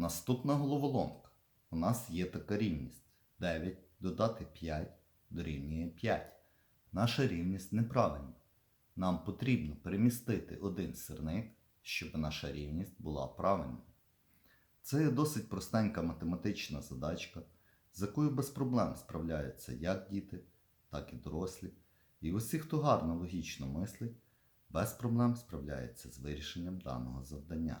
Наступна головоломка. У нас є така рівність. 9 додати 5 дорівнює 5. Наша рівність неправильна. Нам потрібно перемістити один сирник, щоб наша рівність була правильною. Це досить простенька математична задачка, з якою без проблем справляються як діти, так і дорослі. І усі, хто гарно логічно мислить, без проблем справляється з вирішенням даного завдання.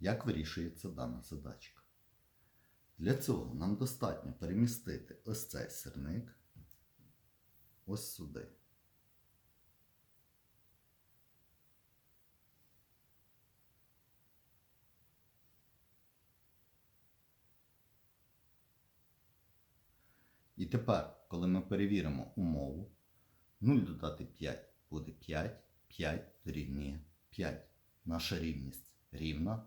Як вирішується дана задачка? Для цього нам достатньо перемістити ось цей сирник ось сюди. І тепер, коли ми перевіримо умову, 0 додати 5 буде 5, 5 дорівнює 5. Наша рівність рівна,